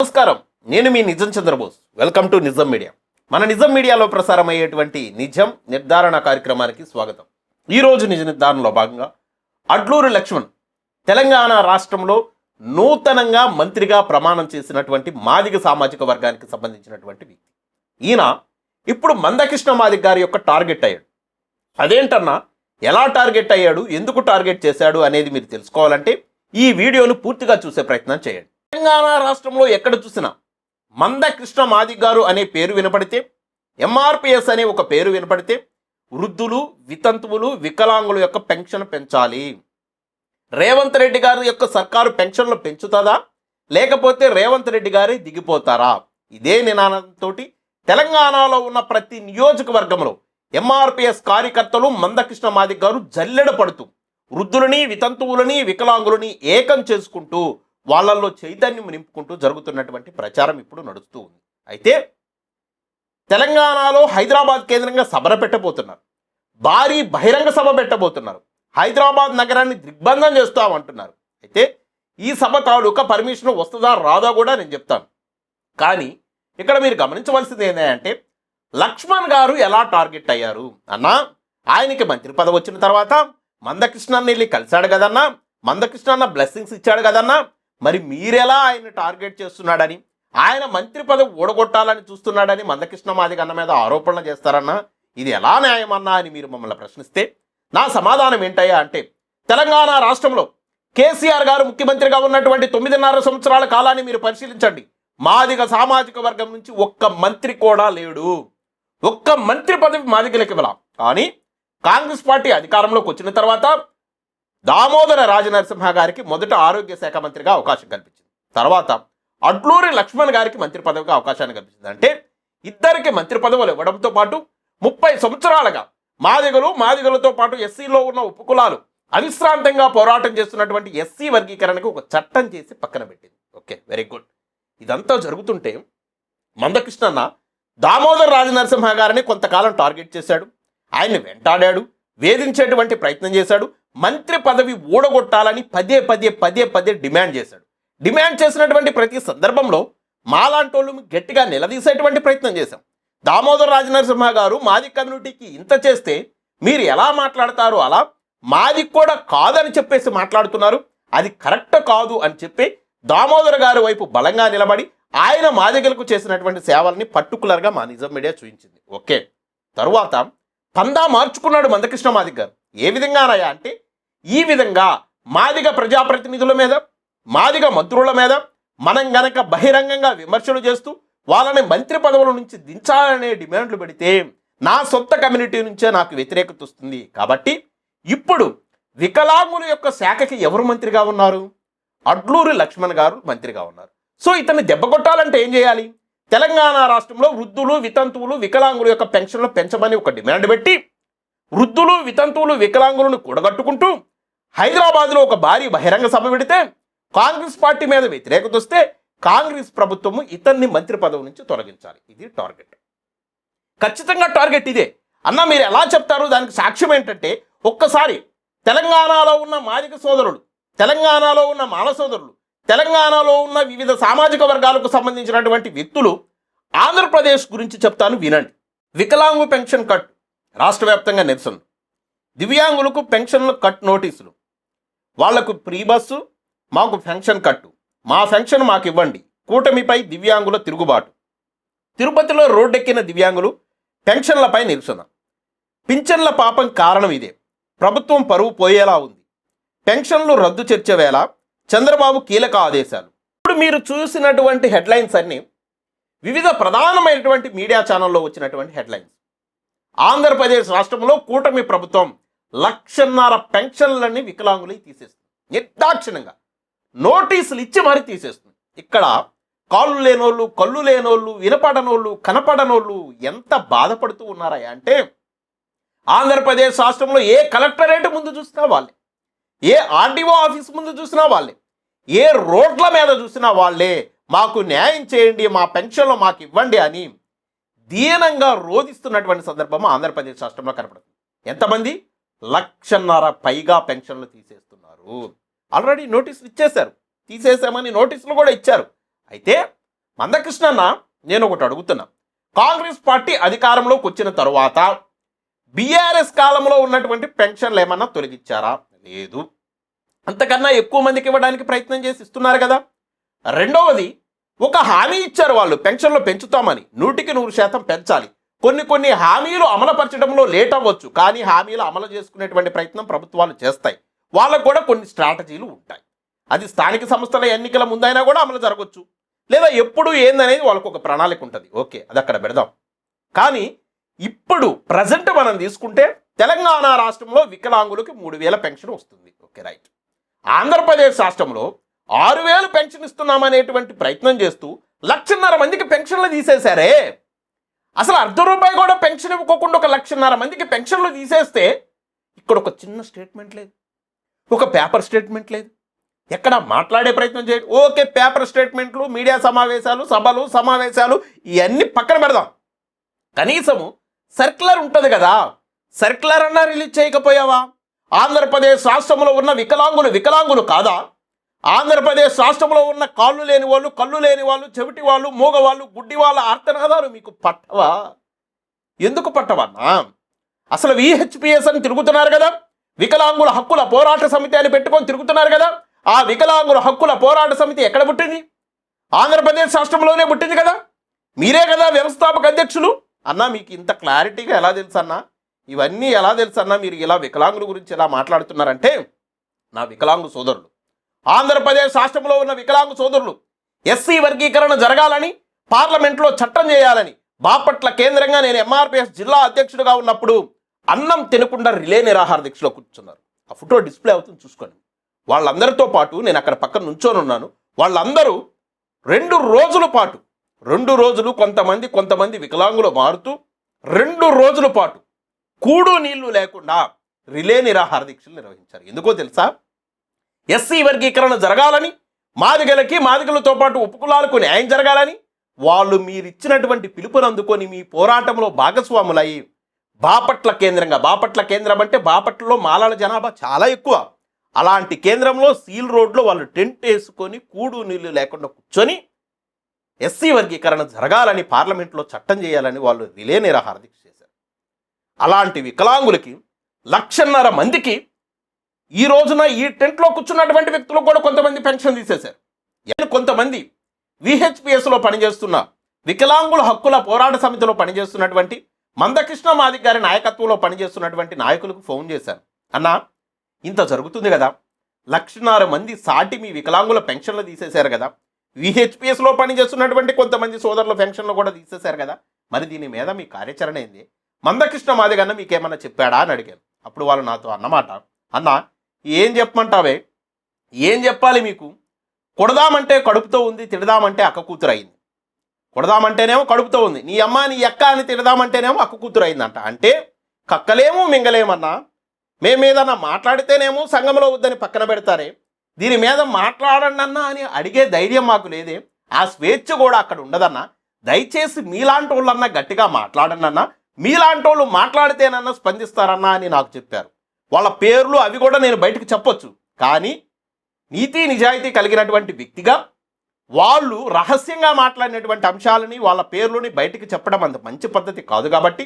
నమస్కారం. నేను మీ Nijam Chandrabose. Welcome to Nijam media. మన నిజం మీడియాలో ప్రసారం అయ్యేటువంటి నిజం నిర్ధారణ కార్యక్రమానికి స్వాగతం. ఈరోజు నిజ నిర్ధారణలో భాగంగా అడ్లూరు లక్ష్మణ్ తెలంగాణ రాష్ట్రంలో నూతనంగా మంత్రిగా ప్రమాణం చేసినటువంటి మాదిగ సామాజిక వర్గానికి సంబంధించినటువంటి వ్యక్తి. ఈయన ఇప్పుడు మందకృష్ణ మాదిగ గారి యొక్క టార్గెట్ అయ్యాడు. అదేంటన్నా ఎలా టార్గెట్ అయ్యాడు ఎందుకు టార్గెట్ చేశాడు అనేది మీరు తెలుసుకోవాలంటే ఈ వీడియోను పూర్తిగా చూసే ప్రయత్నం చేయండి. తెలంగాణ రాష్ట్రంలో ఎక్కడ చూసినా మందకృష్ణ మాదిక్ గారు అనే పేరు వినపడితే ఎంఆర్పిఎస్ అనే ఒక పేరు వినపడితే వృద్ధులు వితంతువులు వికలాంగుల యొక్క పెన్షన్ పెంచాలి. రేవంత్ రెడ్డి గారి యొక్క సర్కారు పెన్షన్లు పెంచుతుందా? లేకపోతే రేవంత్ రెడ్డి గారి దిగిపోతారా? ఇదే నినాదంతో తెలంగాణలో ఉన్న ప్రతి నియోజకవర్గంలో ఎంఆర్పిఎస్ కార్యకర్తలు మందకృష్ణ మాదిక్ గారు జల్లెడ పడుతూ వృద్ధులని వితంతువులని వికలాంగులని ఏకం చేసుకుంటూ వాళ్ళల్లో చైతన్యం నింపుకుంటూ జరుగుతున్నటువంటి ప్రచారం ఇప్పుడు నడుస్తూ ఉంది. అయితే తెలంగాణలో హైదరాబాద్ కేంద్రంగా సభను పెట్టబోతున్నారు. భారీ బహిరంగ సభ పెట్టబోతున్నారు. హైదరాబాద్ నగరాన్ని దిగ్బంధం చేస్తామంటున్నారు. అయితే ఈ సభ తాలూకా పర్మిషన్ వస్తుందా రాదా కూడా నేను చెప్తాను. కానీ ఇక్కడ మీరు గమనించవలసింది ఏంటంటే లక్ష్మణ్ గారు ఎలా టార్గెట్ అయ్యారు? అన్నా ఆయనకి మంత్రి పదవి వచ్చిన తర్వాత మందకృష్ణాన్ని వెళ్ళి కలిశాడు కదన్నా మందకృష్ణ అన్న బ్లెస్సింగ్స్ ఇచ్చాడు కదన్నా మరి మీరెలా ఆయన టార్గెట్ చేస్తున్నాడని ఆయన మంత్రి పదవి ఓడగొట్టాలని చూస్తున్నాడని మందకృష్ణ మాదిగ అన్న మీద ఆరోపణలు చేస్తారన్నా ఇది ఎలా న్యాయమన్నా అని మీరు మమ్మల్ని ప్రశ్నిస్తే నా సమాధానం ఏంటయ్యా అంటే తెలంగాణ రాష్ట్రంలో కేసీఆర్ గారు ముఖ్యమంత్రిగా ఉన్నటువంటి తొమ్మిదిన్నర సంవత్సరాల కాలాన్ని మీరు పరిశీలించండి. మాదిగ సామాజిక వర్గం నుంచి ఒక్క మంత్రి కూడా లేడు. ఒక్క మంత్రి పదవి మాదిగలకి ఇవ్వాల. కానీ కాంగ్రెస్ పార్టీ అధికారంలోకి వచ్చిన తర్వాత దామోదర రాజనరసింహ గారికి మొదట ఆరోగ్య శాఖ మంత్రిగా అవకాశం కల్పించింది. తర్వాత అడ్లూరి లక్ష్మణ్ గారికి మంత్రి పదవిగా అవకాశాన్ని కల్పించింది. అంటే ఇద్దరికి మంత్రి పదవులు ఇవ్వడంతో పాటు ముప్పై సంవత్సరాలుగా మాదిగలు మాదిగలతో పాటు ఎస్సీలో ఉన్న ఉపకులాలు అవిశ్రాంతంగా పోరాటం చేస్తున్నటువంటి ఎస్సీ వర్గీకరణకు ఒక చట్టం చేసి పక్కన పెట్టింది. Okay very good. ఇదంతా జరుగుతుంటే మందకృష్ణన్న దామోదర్ రాజనరసింహ గారిని కొంతకాలం టార్గెట్ చేశాడు. ఆయన్ని వెంటాడాడు వేధించేటువంటి ప్రయత్నం చేశాడు. మంత్రి పదవి ఊడగొట్టాలని పదే పదే పదే పదే డిమాండ్ చేశాడు. డిమాండ్ చేసినటువంటి ప్రతి సందర్భంలో మాలాంటోళ్ళు గట్టిగా నిలదీసేటువంటి ప్రయత్నం చేశాం. దామోదర్ రాజనరసింహ గారు మాది కమ్యూనిటీకి ఇంత చేస్తే మీరు ఎలా మాట్లాడతారు అలా? మాది కూడా కాదని చెప్పేసి మాట్లాడుతున్నారు. అది కరెక్ట్ కాదు అని చెప్పి దామోదర్ గారి వైపు బలంగా నిలబడి ఆయన మాదిగలకు చేసినటువంటి సేవల్ని పర్టికులర్గా మా నిజం మీడియా చూపించింది ఓకే. తరువాత పందా మార్చుకున్నాడు మందకృష్ణ మాదిగ గారు ఏ విధంగానయ్యా అంటే ఈ విధంగా మాదిగ ప్రజాప్రతినిధుల మీద మాదిగ మంత్రుల మీద మనం గనక బహిరంగంగా విమర్శలు చేస్తూ వాళ్ళని మంత్రి పదవుల నుంచి దించాలనే డిమాండ్లు పెడితే నా సొంత కమ్యూనిటీ నుంచే నాకు వ్యతిరేకత వస్తుంది. కాబట్టి ఇప్పుడు వికలాంగుల యొక్క శాఖకి ఎవరు మంత్రిగా ఉన్నారు? అడ్లూరి లక్ష్మణ్ గారు మంత్రిగా ఉన్నారు. సో ఇతన్ని దెబ్బ కొట్టాలంటే ఏం చేయాలి? తెలంగాణ రాష్ట్రంలో వృద్ధులు వితంతువులు వికలాంగుల యొక్క పెన్షన్లు పెంచమని ఒక డిమాండ్ పెట్టి వృద్ధులు వితంతువులు వికలాంగులను కూడగట్టుకుంటూ హైదరాబాద్లో ఒక భారీ బహిరంగ సభ పెడితే కాంగ్రెస్ పార్టీ మీద వ్యతిరేకత వస్తే కాంగ్రెస్ ప్రభుత్వము ఇతన్ని మంత్రి పదవి నుంచి తొలగించాలి. ఇది టార్గెట్. ఖచ్చితంగా టార్గెట్ ఇదే. అన్న మీరు ఎలా చెప్తారు? దానికి సాక్ష్యం ఏంటంటే ఒక్కసారి తెలంగాణలో ఉన్న మాదిక సోదరులు తెలంగాణలో ఉన్న మాల సోదరులు తెలంగాణలో ఉన్న వివిధ సామాజిక వర్గాలకు సంబంధించినటువంటి వ్యక్తులు ఆంధ్రప్రదేశ్ గురించి చెప్తాను వినండి. వికలాంగు పెన్షన్ కట్ రాష్ట్ర వ్యాప్తంగా నిరసన. దివ్యాంగులకు పెన్షన్లు కట్ నోటీసులు. వాళ్ళకు ప్రీ బస్సు మాకు పెన్షన్ కట్టు. మా పెన్షన్ మాకు ఇవ్వండి కూటమిపై దివ్యాంగుల తిరుగుబాటు. తిరుపతిలో రోడ్డెక్కిన దివ్యాంగులు పెన్షన్లపై నిరసన. పింఛన్ల పాపం కారణం ఇదే. ప్రభుత్వం పరువు పోయేలా ఉంది. పెన్షన్లు రద్దు చేర్చేవేళ వేళ చంద్రబాబు కీలక ఆదేశాలు. ఇప్పుడు మీరు చూసినటువంటి హెడ్లైన్స్ అన్నీ వివిధ ప్రధానమైనటువంటి మీడియా ఛానల్లో వచ్చినటువంటి హెడ్లైన్స్. ఆంధ్రప్రదేశ్ రాష్ట్రంలో కూటమి ప్రభుత్వం లక్షన్నర పెన్షన్లన్నీ వికలాంగులై తీసేస్తుంది. నిర్దాక్షిణ్యంగా నోటీసులు ఇచ్చి మరీ తీసేస్తుంది. ఇక్కడ కాళ్ళు లేనోళ్ళు కళ్ళు లేనోళ్ళు వినపడనోళ్ళు కనపడనోళ్ళు ఎంత బాధపడుతూ ఉన్నారా అంటే ఆంధ్రప్రదేశ్ రాష్ట్రంలో ఏ కలెక్టరేట్ ముందు చూసినా వాళ్ళే ఏ ఆర్డీఓ ఆఫీస్ ముందు చూసినా వాళ్ళే ఏ రోడ్ల మీద చూసినా వాళ్ళే మాకు న్యాయం చేయండి మా పెన్షన్లు మాకు ఇవ్వండి అని దీనంగా రోధిస్తున్నటువంటి సందర్భం ఆంధ్రప్రదేశ్ రాష్ట్రంలో కనపడుతుంది. ఎంతమంది? లక్షన్నర పైగా పెన్షన్లు తీసేస్తున్నారు. ఆల్రెడీ నోటీసులు ఇచ్చేశారు. తీసేసామని నోటీసులు కూడా ఇచ్చారు. అయితే మందకృష్ణన్న నేను ఒకటి అడుగుతున్నా. కాంగ్రెస్ పార్టీ అధికారంలోకి వచ్చిన తరువాత బీఆర్ఎస్ కాలంలో ఉన్నటువంటి పెన్షన్లు ఏమన్నా తొలగించారా? లేదు. అంతకన్నా ఎక్కువ మందికి ఇవ్వడానికి ప్రయత్నం చేసి ఇస్తున్నారు కదా. రెండవది ఒక హామీ ఇచ్చారు వాళ్ళు. పెన్షన్లు పెంచుతామని. నూటికి నూరు శాతం పెంచాలి. కొన్ని కొన్ని హామీలు అమలుపరచడంలో లేట్ అవ్వచ్చు. కానీ హామీలు అమలు చేసుకునేటువంటి ప్రయత్నం ప్రభుత్వాలు చేస్తాయి. వాళ్ళకు కూడా కొన్ని స్ట్రాటజీలు ఉంటాయి. అది స్థానిక సంస్థల ఎన్నికల ముందైనా కూడా అమలు జరగవచ్చు లేదా ఎప్పుడు ఏందనేది వాళ్ళకు ఒక ప్రణాళిక ఉంటుంది. ఓకే అది అక్కడ పెడదాం. కానీ ఇప్పుడు ప్రజెంట్ మనం తీసుకుంటే తెలంగాణ రాష్ట్రంలో వికలాంగులకి మూడు వేల పెన్షన్ వస్తుంది. Okay right. ఆంధ్రప్రదేశ్ రాష్ట్రంలో ఆరు వేలు పెన్షన్ ఇస్తున్నామనేటువంటి ప్రయత్నం చేస్తూ లక్షన్నర మందికి పెన్షన్లు తీసేశారే. అసలు అర్ధ రూపాయి కూడా పెన్షన్ ఇవ్వకుండా ఒక లక్షన్నర మందికి పెన్షన్లు తీసేస్తే ఇక్కడ ఒక చిన్న స్టేట్మెంట్ లేదు. ఒక పేపర్ స్టేట్మెంట్ లేదు. ఎక్కడ మాట్లాడే ప్రయత్నం చేయండి. ఓకే పేపర్ స్టేట్మెంట్లు మీడియా సమావేశాలు సభలు సమావేశాలు ఇవన్నీ పక్కన పెడదాం. కనీసము సర్క్యులర్ ఉంటుంది కదా. సర్క్యులర్ అన్నా రిలీజ్ చేయకపోయావా? ఆంధ్రప్రదేశ్ రాష్ట్రంలో ఉన్న వికలాంగులు వికలాంగులు కాదా? ఆంధ్రప్రదేశ్ రాష్ట్రంలో ఉన్న కాళ్ళు లేని వాళ్ళు కళ్ళు లేని వాళ్ళు చెవిటి వాళ్ళు మూగవాళ్ళు గుడ్డి వాళ్ళ ఆర్తనాదాలు మీకు పట్టవా? ఎందుకు పట్టవన్నా అసలు విహెచ్పిఎస్ అని తిరుగుతున్నారు కదా? వికలాంగుల హక్కుల పోరాట సమితి అని పెట్టుకొని తిరుగుతున్నారు కదా? ఆ వికలాంగుల హక్కుల పోరాట సమితి ఎక్కడ పుట్టింది? ఆంధ్రప్రదేశ్ రాష్ట్రంలోనే పుట్టింది కదా? మీరే కదా వ్యవస్థాపక అధ్యక్షులు? అన్నా మీకు ఇంత క్లారిటీగా ఎలా తెలుసు అన్నా? ఇవన్నీ ఎలా తెలుసన్నా మీరు ఇలా వికలాంగుల గురించి ఎలా మాట్లాడుతున్నారంటే నా వికలాంగు సోదరులు ఆంధ్రప్రదేశ్ రాష్ట్రంలో ఉన్న వికలాంగు సోదరులు ఎస్సీ వర్గీకరణ జరగాలని పార్లమెంట్లో చట్టం చేయాలని బాపట్ల కేంద్రంగా నేను ఎంఆర్పిఎస్ జిల్లా అధ్యక్షుడిగా ఉన్నప్పుడు అన్నం తినకుండా రిలే నిరాహార దీక్షలో కూర్చున్నారు. ఆ ఫోటో డిస్ప్లే అవుతుంది చూసుకోండి. వాళ్ళందరితో పాటు నేను అక్కడ పక్కన నుంచొని ఉన్నాను. వాళ్ళందరూ రెండు రోజుల పాటు రెండు రోజులు కొంతమంది కొంతమంది వికలాంగులు మారుతూ రెండు రోజుల పాటు కూడు నీళ్ళు లేకుండా రిలే నిరాహార దీక్షలు నిర్వహించారు. ఎందుకో తెలుసా? ఎస్సీ వర్గీకరణ జరగాలని మాదిగలకి మాదిగలతో పాటు ఉపకులాలకు న్యాయం జరగాలని వాళ్ళు మీరిచ్చినటువంటి పిలుపును అందుకొని మీ పోరాటంలో భాగస్వాములయ్యి బాపట్ల కేంద్రంగా బాపట్ల కేంద్రం అంటే బాపట్లలో మాలాల జనాభా చాలా ఎక్కువ. అలాంటి కేంద్రంలో సీల్ రోడ్లో వాళ్ళు టెంట్ వేసుకొని కూడు నీళ్ళు లేకుండా కూర్చొని ఎస్సీ వర్గీకరణ జరగాలని పార్లమెంట్లో చట్టం చేయాలని వాళ్ళు రిలే నిరాహార చేశారు. అలాంటి వికలాంగులకి లక్షన్నర మందికి ఈ రోజున ఈ టెంట్లో కూర్చున్నటువంటి వ్యక్తులు కూడా కొంతమంది పెన్షన్ తీసేశారు. కొంతమంది విహెచ్పిఎస్లో పనిచేస్తున్న వికలాంగుల హక్కుల పోరాట సమితిలో పనిచేస్తున్నటువంటి మందకృష్ణ మాదిక్ గారి నాయకత్వంలో పనిచేస్తున్నటువంటి నాయకులకు ఫోన్ చేశారు అన్నా ఇంత జరుగుతుంది కదా. లక్షన్నర మంది సాటి మీ వికలాంగుల పెన్షన్లు తీసేశారు కదా. విహెచ్పిఎస్లో పనిచేస్తున్నటువంటి కొంతమంది సోదరుల పెన్షన్లు కూడా తీసేశారు కదా. మరి దీని మీద మీ కార్యాచరణ ఏంది? మందకృష్ణ మాదిగన్న మీకేమన్నా చెప్పాడా? అని అడిగాను అప్పుడు వాళ్ళు నాతో అన్నమాట. అన్నా ఏం చెప్పమంటావే? ఏం చెప్పాలి మీకు? కొడదామంటే కడుపుతో ఉంది తిడదామంటే అక్క కూతురు అయింది. కొడదామంటేనేమో కడుపుతో ఉంది. నీ అమ్మ నీ అక్క అని తిడదామంటేనేమో అక్క కూతురు అయిందంట. అంటే కక్కలేము మింగలేమన్నా? మేమేదన్నా మాట్లాడితేనేమో సంఘంలో వద్దని పక్కన పెడతారే? దీని మీద మాట్లాడండి అన్నా అని అడిగే ధైర్యం మాకు లేదే. ఆ స్వేచ్ఛ కూడా అక్కడ ఉండదన్నా. దయచేసి మీలాంటి వాళ్ళన్నా గట్టిగా మాట్లాడండి అన్నా మీలాంటి వాళ్ళు మాట్లాడితేనన్నా స్పందిస్తారన్నా అని నాకు చెప్పారు. వాళ్ళ పేర్లు అవి కూడా నేను బయటకు చెప్పొచ్చు. కానీ నీతి నిజాయితీ కలిగినటువంటి వ్యక్తిగా వాళ్ళు రహస్యంగా మాట్లాడినటువంటి అంశాలని వాళ్ళ పేర్లని బయటికి చెప్పడం అంత మంచి పద్ధతి కాదు కాబట్టి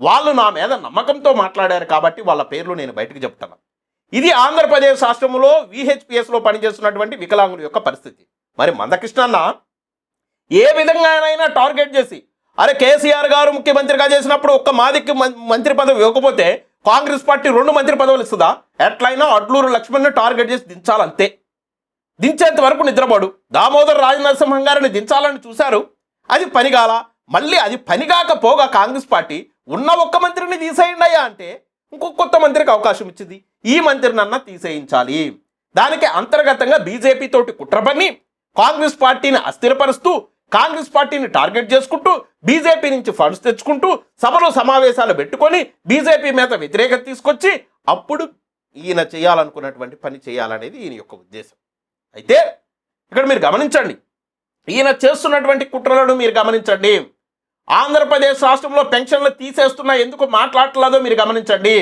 వాళ్ళు నా మీద నమ్మకంతో మాట్లాడారు కాబట్టి వాళ్ళ పేర్లు నేను బయటకు చెప్తాను. ఇది ఆంధ్రప్రదేశ్ రాష్ట్రంలో విహెచ్పిఎస్లో పనిచేస్తున్నటువంటి వికలాంగుల యొక్క పరిస్థితి. మరి మందకృష్ణన్న ఏ విధంగానైనా టార్గెట్ చేసి అరే కేసీఆర్ గారు ముఖ్యమంత్రిగా చేసినప్పుడు ఒక్క మాదికి మంత్రి పదవి ఇవ్వకపోతే కాంగ్రెస్ పార్టీ రెండు మంత్రి పదవులు ఇస్తుందా? ఎట్లయినా అడ్లూరు లక్ష్మణ్ని టార్గెట్ చేసి దించాలంతే. దించేంత వరకు నిద్రపోడు. దామోదర్ రాజనరసింహం గారిని దించాలని చూశారు. అది పనిగాల మళ్ళీ అది పనిగాకపోగా కాంగ్రెస్ పార్టీ ఉన్న ఒక్క మంత్రిని తీసేయండి అయ్యా అంటే ఇంకో కొత్త మంత్రికి అవకాశం ఇచ్చింది. ఈ మంత్రినన్నా తీసేయించాలి. దానికి అంతర్గతంగా బీజేపీ తోటి కుట్ర పని కాంగ్రెస్ పార్టీని అస్థిరపరుస్తూ కాంగ్రెస్ పార్టీని టార్గెట్ చేసుకుంటూ బీజేపీ నుంచి ఫండ్స్ తెచ్చుకుంటూ సభలో సమావేశాలు పెట్టుకొని బీజేపీ మీద వ్యతిరేకత తీసుకొచ్చి అప్పుడు ఈయన చేయాలనుకున్నటువంటి పని చేయాలనేది ఈయన యొక్క ఉద్దేశం. అయితే ఇక్కడ మీరు గమనించండి. ఈయన చేస్తున్నటువంటి కుట్రలను మీరు గమనించండి. ఆంధ్రప్రదేశ్ రాష్ట్రంలో పెన్షన్లు తీసేస్తున్నా ఎందుకు మాట్లాడట్లేదో మీరు గమనించండి.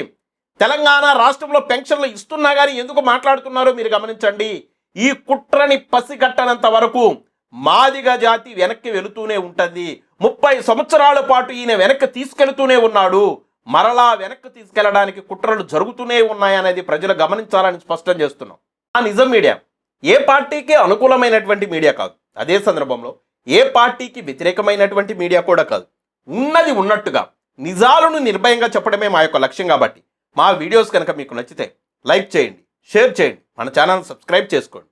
తెలంగాణ రాష్ట్రంలో పెన్షన్లు ఇస్తున్నా కానీ ఎందుకు మాట్లాడుతున్నారో మీరు గమనించండి. ఈ కుట్రని పసిగట్టనంత వరకు మాదిగ జాతి వెనక్కి వెళుతూనే ఉంటుంది. ముప్పై సంవత్సరాల పాటు ఈయన వెనక్కి తీసుకెళ్తూనే ఉన్నాడు. మరలా వెనక్కి తీసుకెళ్ళడానికి కుట్రలు జరుగుతూనే ఉన్నాయనేది ప్రజలు గమనించాలని స్పష్టం చేస్తున్నాం. ఆ నిజం మీడియా. ఏ పార్టీకి అనుకూలమైనటువంటి మీడియా కాదు. అదే సందర్భంలో ఏ పార్టీకి వ్యతిరేకమైనటువంటి మీడియా కూడా కాదు. ఉన్నది ఉన్నట్టుగా నిజాలను నిర్భయంగా చెప్పడమే మా యొక్క లక్ష్యం కాబట్టి మా వీడియోస్ కనుక మీకు నచ్చితే లైక్ చేయండి షేర్ చేయండి. మన ఛానల్ సబ్స్క్రైబ్ చేసుకోండి.